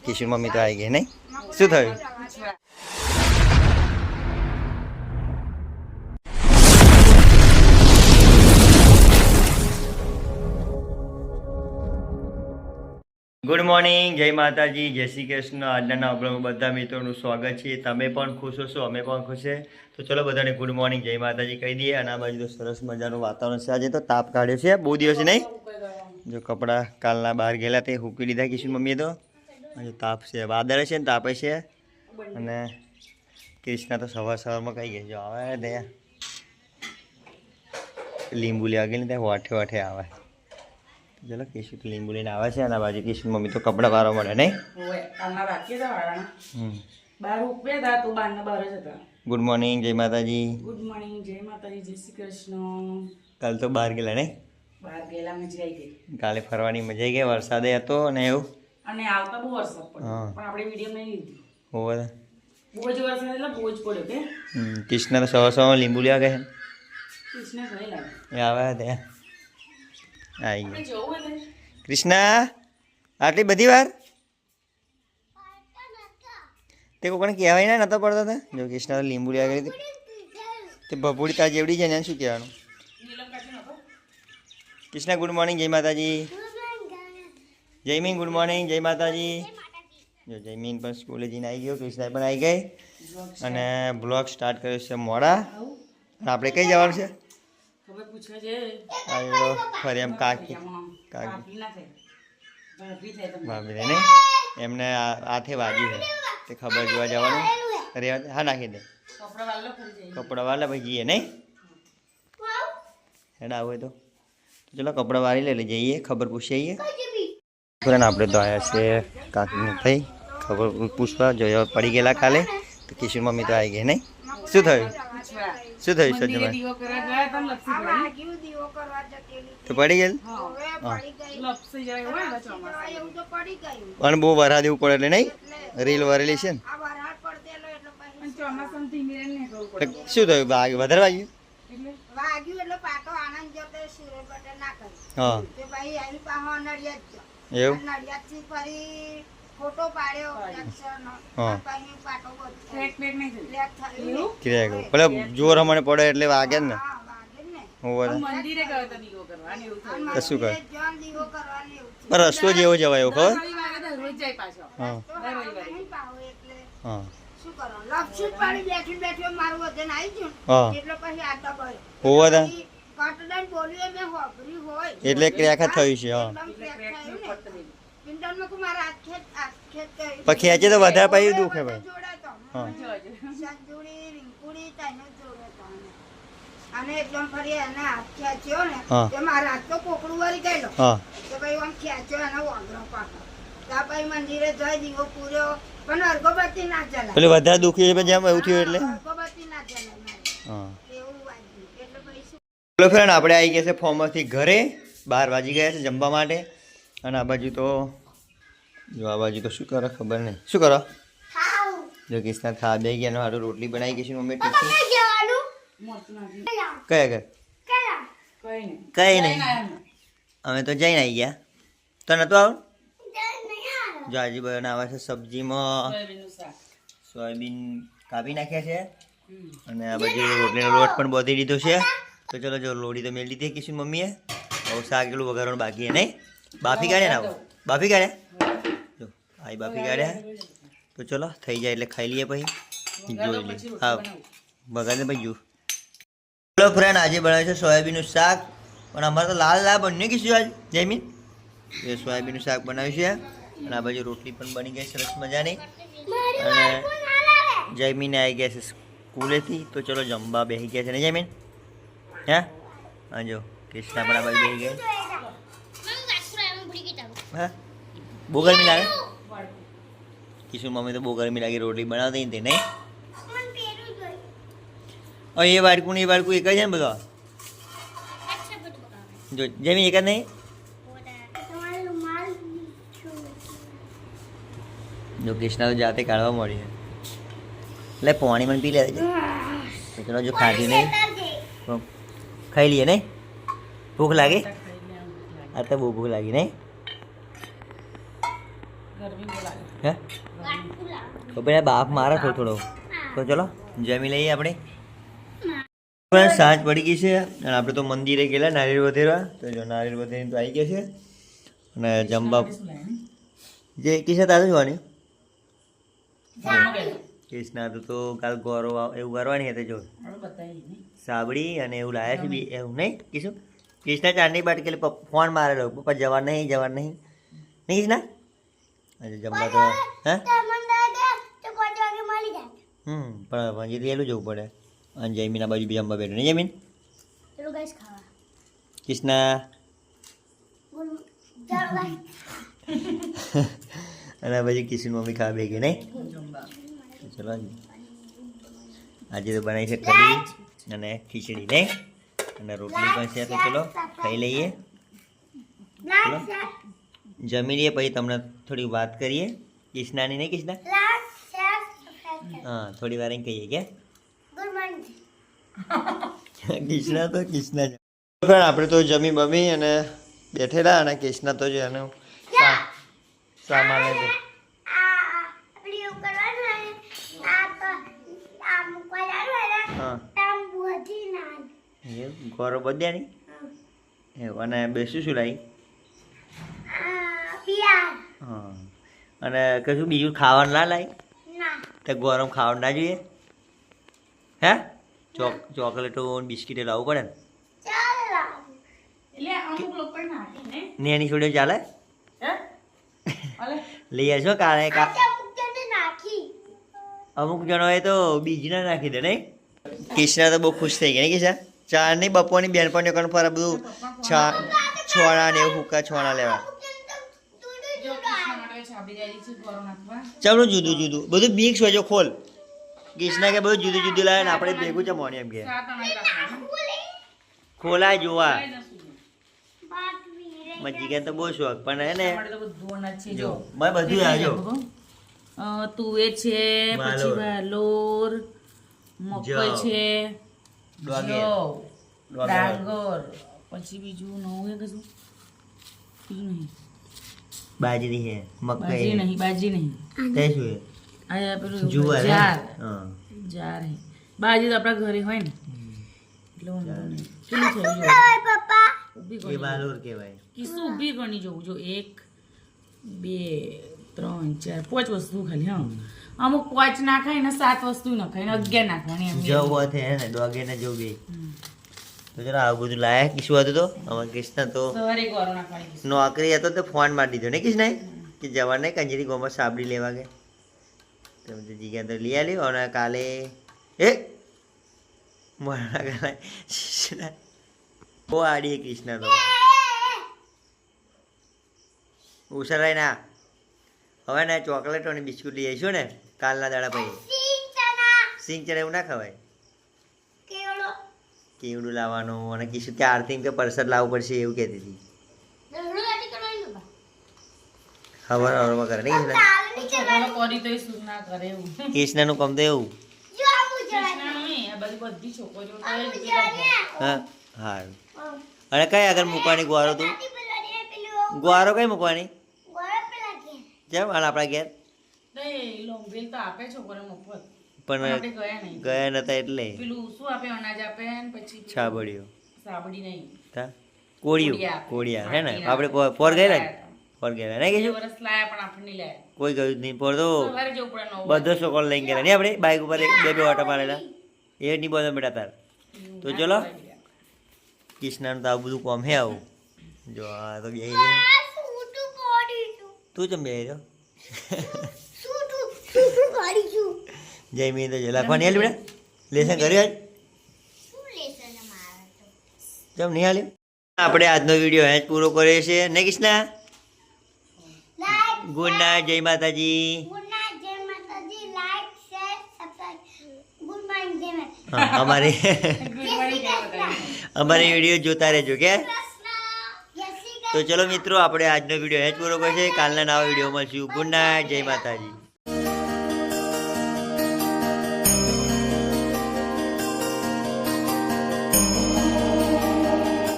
કિશોર mummy તો આવી ગઈ નહીં? શું થયું? ગુડ મોર્નિંગ જય માતાજી, જય શ્રી કૃષ્ણ. આજના આપણા બધા મિત્રોનું સ્વાગત છે. તમે પણ ખુશ હશો? અમે પણ ખુશ છે. તો ચલો બધાને ગુડ મોર્નિંગ જય માતાજી કહી દઈએ. અને આ બાજુ તો સરસ મજાનું વાતાવરણ છે. આજે તો તાપ કાઢ્યો છે. બહુ દિવસ નહીં? જો કપડાં કાલના બહાર ગયેલા તે હૂકી લીધા કિશન મમ્મીએ તો. આજે તાપ છે વાદળ છે ને તાપે છે. અને ક્રિષ્ના તો સવાર સવારમાં કહી ગયા. જો આવે તે લીંબુ લેવા ગઈ ને ત્યાં વાઠે વાઠે આવે. ચલો કિશુ તો લીંબુ લઈને આવે છે અને બાજુ કિશન મમ્મી તો કપડાં વારવા મળે નહીં? ગુડ મોર્નિંગ જય માતાજી. ગુડ મોર્નિંગ જય માતાજી જય શ્રી કૃષ્ણ. કાલ તો બહાર ગયેલા નહીં? બહાર ગયેલા મજા આવી ગઈ. કાલે ફરવાની મજા આવી ગઈ વરસાદે હતો અને એવું? અને આવતા બહુ વરસાદ પડ્યો. પણ આપણે મીડિયમ નહીં લીધી. ઓવર બહુ જ વરસાદ એટલે બહુ જ પડ્યો કે. કિશના તો સવાર સવાર લીંબુ લેવા ગયા. કૃષ્ણ ગઈ લાગે. એ આવે ત્યાં આવી ગયો. કૃષ્ણ આટલી બધી વાર? તે કોઈને કહેવાય ના નતો પડતો તે? જો કૃષ્ણ તો લીંબુ લેવા ગઈ તે ભભૂડી તાર જેવડી છે ને શું કહેવાનું? કૃષ્ણા ગુડ મોર્નિંગ જય માતાજી. જયમીન ગુડ મોર્નિંગ જય માતાજી. જો જયમીન પણ સ્કૂલે જઈને આવી ગયો કૃષ્ણા પણ આવી ગઈ. અને બ્લોગ સ્ટાર્ટ કર્યો છે મોડા. અને આપણે કઈ જવાનું છે? ફરી એમ કાકી કાકી. એમને આ- હાથે વાગ્યું છે. તે ખબર જોવા જવાનું. અરે હા નાખી દે. કપડા વાળા ભાઈ જઈએ. નહીં? હેડા આવું તો. તો ચલો કપડાં વાળી લઈ જઈએ ખબર પૂછી આવીએ ફ્રેન્ડ આપણે તો આવ્યા છે કાકીને થઈ ખબર પૂછવા જોયો પડી ગયેલા કાલે. તો કિશોર મમ્મી તો આવી ગઈ નહીં. શું થયું? શું થયું પડી. તો પડી ગયેલ? પણ બહુ વરા દેવું પડે એટલે નહીં? રીલ વરેલી છે ને? શું થયું? વધારે વાગ્યું? હા. એવું? ફોટો પાડ્યો પાટો જોર હમણે પડે એટલે વાગે ને. હા વાગે ને. હું બધા પણ મંદિરે ગયો તો દીવો કરવા ને એવું થયું. તો શું. પણ રસ્તો જેવો જવાય એવો ખબર? દર રવિવારે તો રોજ જાય પાછો. હા. તો હારા નહીં પાવો એટલે હા. શું કરવાનું? લપસી જ પાડી બેઠી ને બેઠી મારું વજન આવી ગયું હા. ને એટલે પછી આટલા ગયો. હોવા તા કટડાને બોલીએ મે હોભર્યું હોય. એટલે ક્રેક થયું છે હા. એકદમ એટલે crack ક્રેક થયું જેવું ને. પડતું નહીં. પિંડરમાં કહું મારા હાથ ખેંચ, હાથ ખેંચ કર્યું. પણ ખેંચે તો વધારે પાઈ દુખે ભાઈ. હા. સંજુડી, રિંકુડી તાઈને જોડે તો અને એકદમ ફરી એને હાથ ખેંચ્યો ને. તે મારા હાથ તો કોકડું વળી ગયેલો. હા. તો ભાઈ આમ ખેંચ્યો એનો વાંદરો પાછો. ત્યાં પછી મંદિરે જઈ દીવો પૂર્યો. પણ અર્ગોબત્તી ના ચાલે એટલે વધારે દુખી છે જેમ એવું થયું એટલે? અર્ગોબત્તી ના જલાય હા એવું વાગ્યું એટલે પછી શું ફ્રેન્ડ આપણે આવી ગયા છે ફોર્મમાંથી ઘરે. બાર વાજી ગયા છે જમવા માટે. અને આ બાજુ તો જો આ બાજુ તો શું કરો ખબર નહીં. શું કરો? જો કિસના ખા બે ગયા હારું રોટલી બનાવી ગઈ છે મમ્મી ટીચી કયા ઘર? કઈ નહીં. અમે તો જઈને આવી ગયા. તો નતું આવું જો આજે બનાવે છે સબ્જીમાં સોયાબીન કાપી નાખ્યા છે. અને આ બાજુ રોટલીનો લોટ પણ બોધી દીધો છે. તો ચલો જો લોડી તો મેળ લીધી કિશન મમ્મીએ. હવે શાક એટલું વઘારવાનું બાકી નહીં? બાફી કાઢ્યા ને આવું? બાફી કાઢ્યા? જો આઈ બાફી કાઢ્યા. તો ચલો થઈ જાય એટલે ખાઈ લઈએ પછી. જોઈ લઈએ. હા. બગાડે પછી જુઓ ચલો ફ્રેન્ડ આજે બનાવે છે સોયાબીનનું શાક. પણ અમારે તો લાલ લાલ બન્યું કીશું આજ જયમીન? એ સોયાબીનનું શાક બનાવ્યું છે. અને આ બાજુ રોટલી પણ બની ગઈ સરસ મજાની. અને જયમીન આવી ગયા છે સ્કૂલેથી. તો ચલો જમવા બેસી ગયા છે ને જયમીન? હે? હા જો કૃષ્ણા પણ બાજુ બેસી ગયા. હા? બહુ ગરમી લાગે? કિશોર મમ્મી તો બહુ ગરમી લાગી રોટલી બનાવતી ને તે નહીં એ વાડકું ને એ વાડકું એક જ છે ને બધા? જો જેમી એક જ નહીં? જો કૃષ્ણ તો જાતે કાઢવા મળી એટલે પાણી મને પી લે. તો ચલો જો ખાધી નહીં. ખાઈ લઈએ નહીં? ભૂખ લાગી. આ તો બહુ ભૂખ લાગી નહીં? હે? તો પેલા બાપ મારા થોડો થોડો. તો ચલો જમી લઈએ આપણે. સાંજ પડી ગઈ છે અને આપણે તો મંદિરે ગયેલા નારિયેળ વધેરા તો જો નારિયેળ વધેરી તો આવી ગયા છે. અને જમવા? જે કિસ્સા તારે જોવાની. બેઠો. કૃષ્ણા તો તો કાલ ગોરો એવું કરવાની હતી જો. સાબડી અને એવું લાયા છે બી એવું નહીં? કીશું? કૃષ્ણા ચાંદની બાટ કે ફોન મારેલો પપ્પા જવા નહીં જવા નહીં. નહીં કૃષ્ણા? આજે જમવા તો હે? હમ પણ હજી રેલું જવું પડે. અને જમીના બાજુ બી જમવા બેઠો. નહીં જમીન? કૃષ્ણા? અને પછી કિશન મમ્મી ખાવા બે નહીં? જમવા. ચલો આજે તો બનાવી છે કઢી અને ખીચડી નહીં? અને રોટલી પણ છે તો ચલો ખાઈ લઈએ. ચલો. જમી લઈએ પછી તમને થોડી વાત કરીએ. કિષ્ણાની નહીં કિષ્ણા હા થોડી વાર કહીએ કે કિષ્ણા તો કિષ્ણા પણ આપણે તો જમી બમી અને બેઠેલા અને કૃષ્ણા તો જે એનું સામાન લઈ ગયો. હા એવું ગોરો બધ્યા નહીં? એવું અને બેસું શું લાવી હા અને કશું બીજું ખાવાનું ના લાવી તો ગરમ ખાવાનું ના જોઈએ? હે? ચોક ચોકલેટો ને લાવવું પડે ને? નેની ને ને. જોડે ચાલે? લઈ આવશો કાલે કા અમુક જણોએ તો બીજના નાખી દે નહીં? કિશના તો બહુ ખુશ થઈ ગયા નહીં કિશા? ચારની બપોરની બેનપણીઓ કણ પર બધું છોડા ને એવું હુકા છોડા લેવા કૃષ્ણ. ચાલો જુદું જુદું બધું મિક્સ હોય જો ખોલ કિશના કે બધું જુદું જુદું લાવે ને આપણે ભેગું છે મોની એમ કે. ખોલાય જોવા મજી ગયા તો બહુ શોખ પણ હે ને જો મેં બધું આજો અ, તુવેર છે પછી. વાલોર મકઈ છે ડોગેર. ડાંગર પછી બીજું નવું હે કશું? બીજું નહીં. બાજરી હે બાજી નહીં બાજી નહીં. તે શું આ પેલું જુવાર જાર. જાર હે. બાજી તો આપણા ઘરે હોય ને. એટલે એ ઊભી ગણી જોવું જો એક બે ત્રણ ચાર પાંચ વસ્તુ ખાલી હા. અમુક પાંચ નાખાય ને સાત વસ્તુ નખાય ને અગિયાર નાખવાની એમ. જવ ને ડોગે ને જો બે. તો જરા આવું બધું લાયક શું હતું તો? અમાર કૃષ્ણ તો સવારે ગોરો નાખવાની કિસ્સું. નોકરી હતો તો ફોન મારી દીધો ને કૃષ્ણ કે જવા નહીં કંજરી ગોમાં સાબડી લેવા કે. તો મેં જીગા તો લઈ આવ્યો અને કાલે એ! મારા કાલે બહુ આડી કૃષ્ણ તો. ઉછળાય ના હવે ને ચોકલેટો અને બિસ્કુટ લઈ આવીશું ને કાલના દાડા પછી. સિંગ ચડે એવું ના ખવાય? કેવડું? લાવવાનું? અને કીશું કે આરતી કે પરસદ લાવવું પડશે એવું કહેતી હતી. ખબર હવામાં કરે નહીં કૃષ્ણનું કામ તો એવું? પેલા હા અને કઈ આગળ મૂકવાની ગુવારો તું? ગુવારો કઈ મૂકવાની? કેમ? અને આપણા ઘેર? પણ ગયા નતા એટલે. પેલું શું આપે? અનાજ આપે પછી પેલું સાબડી નહીં. તા? કોળિયું કોળિયા. કોળિયા હે ને. આપણે પોર- ગયેલા પોર નહીં. કીધું? વરસ લાયા પણ આપણે લાયા. કોઈ ગયું નહીં. પોર તો બધો છોકરો લઈને ગયેલા. નહીં આપણે? બાઇક ઉપર બે બે ઓટો મારેલા. એ નહીં બધા બેટા તાર. તો ચલો. કૃષ્ણનું તો આવું બધું કોમ હે આવું. જો આ તો બે તું ચમ બે રહ્યો? જય મી તો જે લખવાની હાલ બેટા? લેસન કર્યું આજ? ચમ નહીં હાલ્યું? આપણે આજનો વીડિયો અહીં જ પૂરો કરીએ છીએ. ને કિશના? ગુડ નાઇટ જય માતાજી. હા અમારી અમારી વીડિયો જોતા રહેજો કે? તો ચલો મિત્રો, આપણે આજનો વીડિયો એ જ પૂરો કરશે કાલના નવા વીડિયો મળશું ગુડ નાઇટ, જય માતાજી.